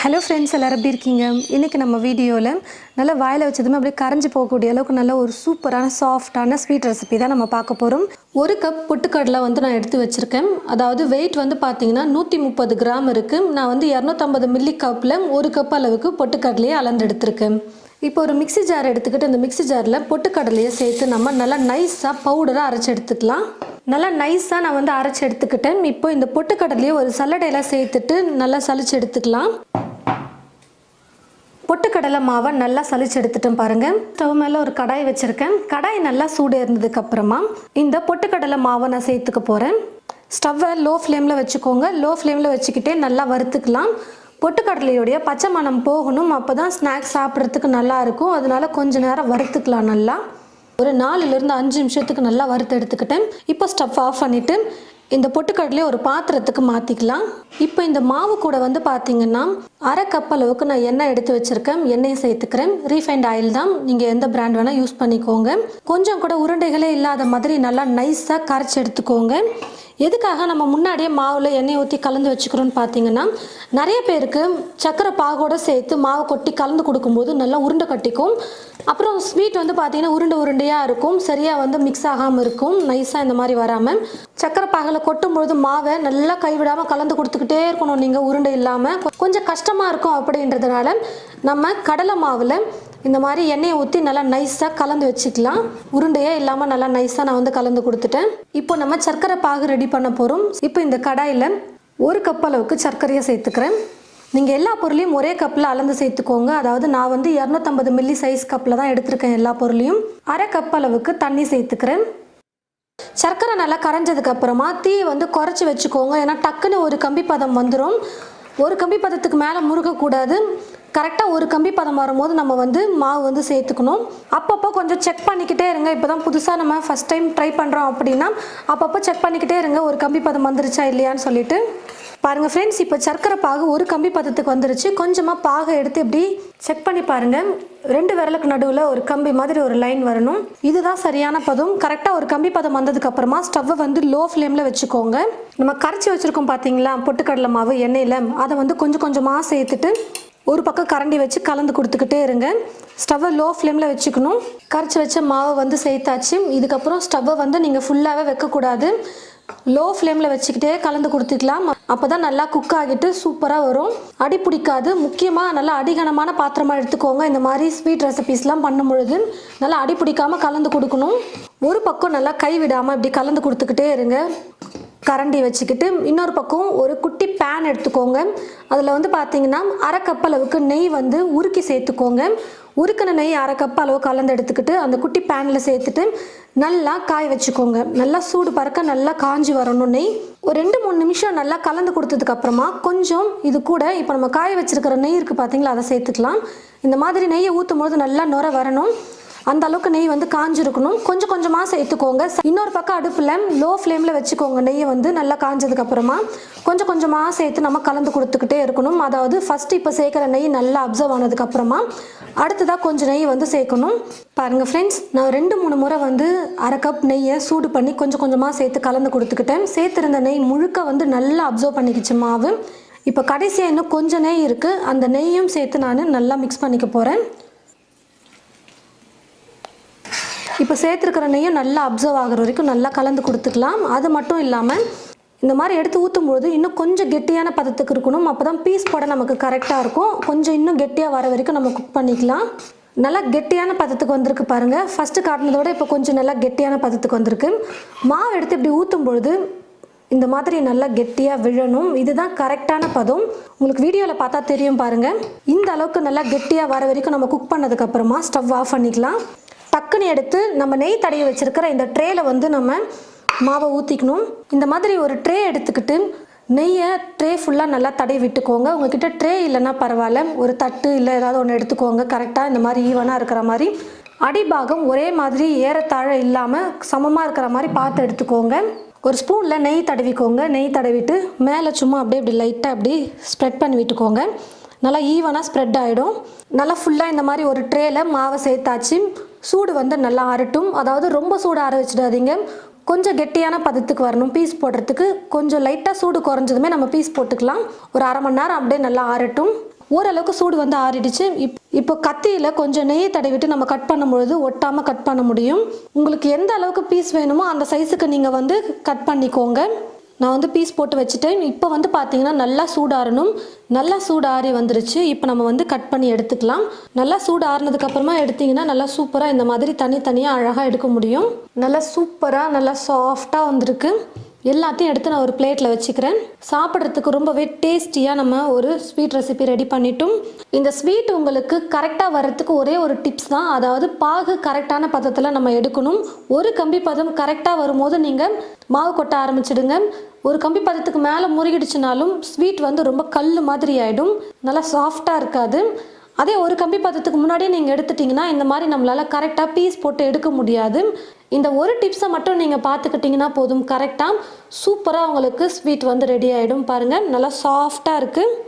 Hello friends எல்லோரும் எப்படி இருக்கீங்க? இன்றைக்கி நம்ம வீடியோவில் நல்லா வாயில் வச்சதுமே அப்படியே கரைஞ்சி போகக்கூடிய அளவுக்கு நல்ல ஒரு சூப்பரான சாஃப்டான ஸ்வீட் ரெசிபி தான் நம்ம பார்க்க போகிறோம் ஒரு கப் பொட்டுக்கடலை வந்து நான் எடுத்து வச்சுருக்கேன். அதாவது வெயிட் வந்து பார்த்தீங்கன்னா நூற்றி முப்பது கிராம் இருக்குது நான் வந்து இரநூத்தம்பது மில்லி கப்பில் ஒரு கப் அளவுக்கு பொட்டுக்கடலையே அளந்து எடுத்திருக்கேன் இப்போ ஒரு மிக்ஸி ஜார் எடுத்துக்கிட்டு அந்த மிக்ஸி ஜாரில் பொட்டுக்கடலையை சேர்த்து நம்ம நல்லா நைஸாக பவுடராக அரைச்சி எடுத்துக்கலாம். நல்லா நைஸாக நான் வந்து அரைச்சி எடுத்துக்கிட்டேன். இப்போ இந்த பொட்டுக்கடலையை ஒரு சல்லடையில் சேர்த்துட்டு நல்லா சலிச்சு எடுத்துக்கலாம். பொட்டுக்கடலை மாவை நல்லா சளிச்சு எடுத்துட்டேன் பாருங்கள் ஸ்டவ் மேலே ஒரு கடாய் வச்சுருக்கேன். கடாய் நல்லா சூடு இருந்ததுக்கப்புறமா இந்த பொட்டுக்கடலை மாவை நான் சேர்த்துக்க போகிறேன் ஸ்டவ்வை லோ ஃப்ளேமில் வச்சுக்கோங்க. லோ ஃப்ளேமில் வச்சுக்கிட்டே நல்லா வறுத்துக்கலாம். பொட்டுக்கடலையுடைய பச்சை மணம் போகணும். அப்போ தான் ஸ்நாக்ஸ் சாப்பிட்றதுக்கு நல்லா இருக்கும். அதனால கொஞ்ச நேரம் வறுத்துக்கலாம் நல்லா. ஒரு நாலுலேருந்து அஞ்சு நிமிஷத்துக்கு நல்லா வறுத்து எடுத்துக்கிட்டேன். இப்போ ஸ்டவ் ஆஃப் பண்ணிவிட்டு இந்த பொட்டுக்கடலையை ஒரு பாத்திரத்துக்கு மாற்றிக்கலாம் இப்போ இந்த மாவு கூட வந்து பார்த்தீங்கன்னா அரை கப் அளவுக்கு நான் எண்ணெய் எடுத்து வச்சுருக்கேன். எண்ணெயை சேர்த்துக்கிறேன். ரீஃபைண்ட் ஆயில் தான். நீங்கள் எந்த பிராண்ட் வேணால் யூஸ் பண்ணிக்கோங்க. கொஞ்சம் கூட உருண்டைகளே இல்லாத மாதிரி நல்லா நைஸாக கரைச்சி எடுத்துக்கோங்க. எதுக்காக நம்ம முன்னாடியே மாவில் எண்ணெய் ஊற்றி கலந்து வச்சுக்கிறோன்னு பார்த்தீங்கன்னா நிறைய பேருக்கு சக்கரை பாகோட சேர்த்து மாவு கொட்டி கலந்து கொடுக்கும்போது நல்லா உருண்டை கட்டிக்கும். அப்புறம் ஸ்வீட் வந்து பார்த்தீங்கன்னா உருண்டை உருண்டையாக இருக்கும். சரியாக வந்து மிக்ஸ் ஆகாமல் இருக்கும். நைஸாக இந்த மாதிரி வராமல் சக்கரை பாகில் கொட்டும் பொழுது மாவை நல்லா கைவிடாமல் கலந்து கொடுத்துக்கிட்டே இருக்கணும். நீங்கள் உருண்டை இல்லாமல் கொஞ்சம் கஷ்டமாக இருக்கும் அப்படின்றதுனால நம்ம கடலை மாவில் இந்த மாதிரி எண்ணெயை ஊற்றி நல்லா நைஸாக கலந்து வச்சுக்கலாம். உருண்டையே இல்லாமல் நல்லா நைஸாக நான் வந்து கலந்து கொடுத்துட்டேன். இப்போ நம்ம சர்க்கரை பாகு ரெடி பண்ண போகிறோம் இப்போ இந்த கடாயில் ஒரு கப் அளவுக்கு சர்க்கரையை சேர்த்துக்கிறேன். நீங்கள் எல்லா பொருளையும் ஒரே கப்பில் அளந்து சேர்த்துக்கோங்க. அதாவது நான் வந்து இரநூத்தம்பது மில்லி சைஸ் கப்பில் தான் எடுத்திருக்கேன் எல்லா பொருளையும். அரை கப் அளவுக்கு தண்ணி சேர்த்துக்கிறேன். சர்க்கரை நல்லா கரைஞ்சதுக்கு அப்புறமா தீயை வந்து குறைச்சி வச்சுக்கோங்க. ஏன்னா டக்குன்னு ஒரு கம்பி பதம் வந்துடும் ஒரு கம்பி பதத்துக்கு மேலே முறுகக்கூடாது கரெக்டாக ஒரு கம்பி பதம் வரும்போது நம்ம வந்து மாவு வந்து சேர்த்துக்கணும். அப்பப்போ கொஞ்சம் செக் பண்ணிக்கிட்டே இருங்க. இப்போ தான் புதுசாக நம்ம ஃபஸ்ட் டைம் ட்ரை பண்ணுறோம் அப்படின்னா அப்பப்போ செக் பண்ணிக்கிட்டே இருங்க. ஒரு கம்பி பதம் வந்துருச்சா இல்லையான்னு சொல்லிட்டு. பாருங்கள் ஃப்ரெண்ட்ஸ் இப்போ சர்க்கரை பாகு ஒரு கம்பி பதத்துக்கு வந்துருச்சு. கொஞ்சமாக பாகை எடுத்து இப்படி செக் பண்ணி பாருங்கள் ரெண்டு விரலுக்கு நடுவில் ஒரு கம்பி மாதிரி ஒரு லைன் வரணும். இதுதான் சரியான பதம். கரெக்டாக ஒரு கம்பி பதம் வந்ததுக்கு அப்புறமா ஸ்டவ்வை வந்து லோ ஃப்ளேமில் வச்சுக்கோங்க. நம்ம கரைச்சி வச்சுருக்கோம் பார்த்தீங்களா பொட்டுக்கடலை மாவு எண்ணெயில். அதை வந்து கொஞ்சம் கொஞ்சமாக சேர்த்துட்டு ஒரு பக்கம் கரண்டி வச்சு கலந்து கொடுத்துக்கிட்டே இருங்க. ஸ்டவ்வை லோ ஃப்ளேமில் வச்சுக்கணும். கரைச்சி வச்ச மாவை வந்து சேர்த்தாச்சு. இதுக்கப்புறம் ஸ்டவ்வை வந்து நீங்கள் ஃபுல்லாகவே வைக்கக்கூடாது. லோ ஃப்ளேமில் வச்சுக்கிட்டே கலந்து கொடுத்துக்கலாம். அப்போ தான் நல்லா குக் ஆகிட்டு சூப்பராக வரும். அடி பிடிக்காது. முக்கியமாக நல்லா அடிகனமான பாத்திரமாக எடுத்துக்கோங்க. இந்த மாதிரி ஸ்வீட் ரெசிபீஸ்லாம் பண்ணும் பொழுது நல்லா அடி பிடிக்காமல் கலந்து கொடுக்கணும். ஒரு பக்கம் நல்லா கை விடாமல் இப்படி கலந்து கொடுத்துக்கிட்டே இருங்க. கரண்டி வச்சுக்கிட்டு இன்னொரு பக்கம் ஒரு குட்டி பேன் எடுத்துக்கோங்க. அதில் வந்து பார்த்தீங்கன்னா அரை கப் அளவுக்கு நெய் வந்து உருக்கி சேர்த்துக்கோங்க. உருக்கின நெய் அரை கப் அளவு கலந்து எடுத்துக்கிட்டு அந்த குட்டி பேனில் சேர்த்துட்டு நல்லா காய வச்சுக்கோங்க. நல்லா சூடு பறக்க நல்லா காஞ்சி வரணும் நெய். ஒரு ரெண்டு மூணு நிமிஷம் நல்லா கலந்து கொடுத்ததுக்கு அப்புறமா கொஞ்சம் இது கூட இப்போ நம்ம காய வச்சிருக்கிற நெய் இருக்குது பார்த்தீங்களா அதை சேர்த்துக்கலாம். இந்த மாதிரி நெய்யை ஊற்றும் போது நல்லா நுர வரணும். அந்த அளவுக்கு நெய் வந்து காஞ்சிருக்கணும். கொஞ்சம் கொஞ்சமாக சேர்த்துக்கோங்க. இன்னொரு பக்கம் அடுப்பில் லோ ஃப்ளேமில் வச்சுக்கோங்க. நெய்யை வந்து நல்லா காஞ்சதுக்கப்புறமா கொஞ்சம் கொஞ்சமாக சேர்த்து நம்ம கலந்து கொடுத்துக்கிட்டே இருக்கணும். அதாவது ஃபஸ்ட் இப்போ சேர்க்குற நெய் நல்லா அப்சர்வ் ஆனதுக்கப்புறமா அடுத்ததாக கொஞ்சம் நெய் வந்து சேர்க்கணும். பாருங்கள் ஃப்ரெண்ட்ஸ் நான் ரெண்டு மூணு முறை வந்து அரை கப் நெய்யை சூடு பண்ணி கொஞ்சம் கொஞ்சமாக சேர்த்து கலந்து கொடுத்துக்கிட்டேன். சேர்த்துருந்த நெய் முழுக்க வந்து நல்லா அப்சர்வ் பண்ணிக்கிச்சு மாவு. இப்போ கடைசியாக இன்னும் கொஞ்சம் நெய் இருக்குது அந்த நெய்யும் சேர்த்து நான் நல்லா மிக்ஸ் பண்ணிக்க போகிறேன் இப்போ சேர்த்துருக்கிற நெய்யும் நல்லா அப்சர்வ் ஆகிற வரைக்கும் நல்லா கலந்து கொடுத்துக்கலாம். அது மட்டும் இல்லாமல் இந்த மாதிரி எடுத்து ஊற்றும் பொழுது இன்னும் கொஞ்சம் கெட்டியான பதத்துக்கு இருக்கணும். அப்போ தான் பீஸ் போட நமக்கு கரெக்டாக இருக்கும். கொஞ்சம் இன்னும் கெட்டியாக வர வரைக்கும் நம்ம குக் பண்ணிக்கலாம். நல்லா கெட்டியான பதத்துக்கு வந்திருக்கு பாருங்கள் ஃபஸ்ட்டு காட்டினதோட இப்போ கொஞ்சம் நல்லா கெட்டியான பதத்துக்கு வந்திருக்கு. மாவு எடுத்து இப்படி ஊற்றும் பொழுது இந்த மாதிரி நல்லா கெட்டியாக விழணும். இதுதான் கரெக்டான பதம். உங்களுக்கு வீடியோவில் பார்த்தா தெரியும் பாருங்கள் இந்த அளவுக்கு நல்லா கெட்டியாக வர வரைக்கும் நம்ம குக் பண்ணதுக்கப்புறமா ஸ்டவ் ஆஃப் பண்ணிக்கலாம். டக்குன்னு எடுத்து நம்ம நெய் தடவி வச்சுருக்கிற இந்த ட்ரேயில் வந்து நம்ம மாவை ஊற்றிக்கணும் இந்த மாதிரி ஒரு ட்ரே எடுத்துக்கிட்டு நெய்யை ட்ரே ஃபுல்லாக நல்லா தடவி விட்டுக்கோங்க. உங்ககிட்ட ட்ரே இல்லைன்னா பரவாயில்ல. ஒரு தட்டு இல்லை ஏதாவது ஒன்று எடுத்துக்கோங்க. கரெக்டாக இந்த மாதிரி ஈவனாக இருக்கிற மாதிரி அடிபாகம் ஒரே மாதிரி ஏறத்தாழ இல்லாமல் சமமாக இருக்கிற மாதிரி பார்த்து எடுத்துக்கோங்க. ஒரு ஸ்பூனில் நெய் தடவிக்கோங்க. நெய் தடவிட்டு மேலே சும்மா அப்படியே இப்படி லைட்டாக அப்படி ஸ்ப்ரெட் பண்ணி விட்டுக்கோங்க. நல்லா ஈவனாக ஸ்ப்ரெட் ஆகிடும் நல்லா ஃபுல்லாக இந்த மாதிரி ஒரு ட்ரேயில் மாவை சேர்த்தாச்சு. சூடு வந்து நல்லா ஆறட்டும். அதாவது ரொம்ப சூடு ஆற வச்சிடாதீங்க. கொஞ்சம் கெட்டியான பதத்துக்கு வரணும். பீஸ் போடுறதுக்கு கொஞ்சம் லைட்டாக சூடு குறைஞ்சதுமே நம்ம பீஸ் போட்டுக்கலாம். ஒரு அரை மணி நேரம் அப்படியே நல்லா ஆறட்டும். ஓரளவுக்கு சூடு வந்து ஆறிடுச்சு. இப் இப்போ கத்தியில் கொஞ்சம் நெய் தடவிட்டு நம்ம கட் பண்ணும்பொழுது ஒட்டாமல் கட் பண்ண முடியும். உங்களுக்கு எந்த அளவுக்கு பீஸ் வேணுமோ அந்த சைஸுக்கு நீங்கள் வந்து கட் பண்ணிக்கோங்க. நான் வந்து பீஸ் போட்டு வச்சுட்டேன். இப்போ வந்து பார்த்தீங்கன்னா நல்லா சூடாறணும். நல்லா சூடு ஆறி வந்துருச்சு. இப்போ நம்ம வந்து கட் பண்ணி எடுத்துக்கலாம். நல்லா சூடு எடுத்தீங்கன்னா நல்லா சூப்பராக இந்த மாதிரி தனித்தனியாக அழகாக எடுக்க முடியும். நல்லா சூப்பராக நல்லா சாஃப்டாக வந்திருக்கு. எல்லாத்தையும் எடுத்து நான் ஒரு பிளேட்டில் வச்சுக்கிறேன். சாப்பிட்றதுக்கு ரொம்பவே டேஸ்டியாக நம்ம ஒரு ஸ்வீட் ரெசிபி ரெடி பண்ணிட்டோம். இந்த ஸ்வீட் உங்களுக்கு கரெக்டாக வர்றதுக்கு ஒரே ஒரு டிப்ஸ் தான். அதாவது பாகு கரெக்டான பதத்தில் நம்ம எடுக்கணும். ஒரு கம்பி பதம் கரெக்டாக வரும்போது நீங்கள் மாவு கொட்ட ஆரம்பிச்சிடுங்க. ஒரு கம்பி பதத்துக்கு மேலே முருகிடுச்சுனாலும் ஸ்வீட் வந்து ரொம்ப கல் மாதிரி ஆகிடும் நல்லா சாஃப்டாக இருக்காது. அதே ஒரு கம்பி பதத்துக்கு முன்னாடியே நீங்கள் எடுத்துட்டிங்கன்னா இந்த மாதிரி நம்மளால் கரெக்டாக பீஸ் போட்டு எடுக்க முடியாது. இந்த ஒரு டிப்ஸை மட்டும் நீங்கள் பார்த்துக்கிட்டிங்கன்னா போதும். கரெக்டாக சூப்பராக உங்களுக்கு ஸ்வீட் வந்து ரெடி ஆகிடும் பாருங்கள் நல்லா சாஃப்டாக இருக்குது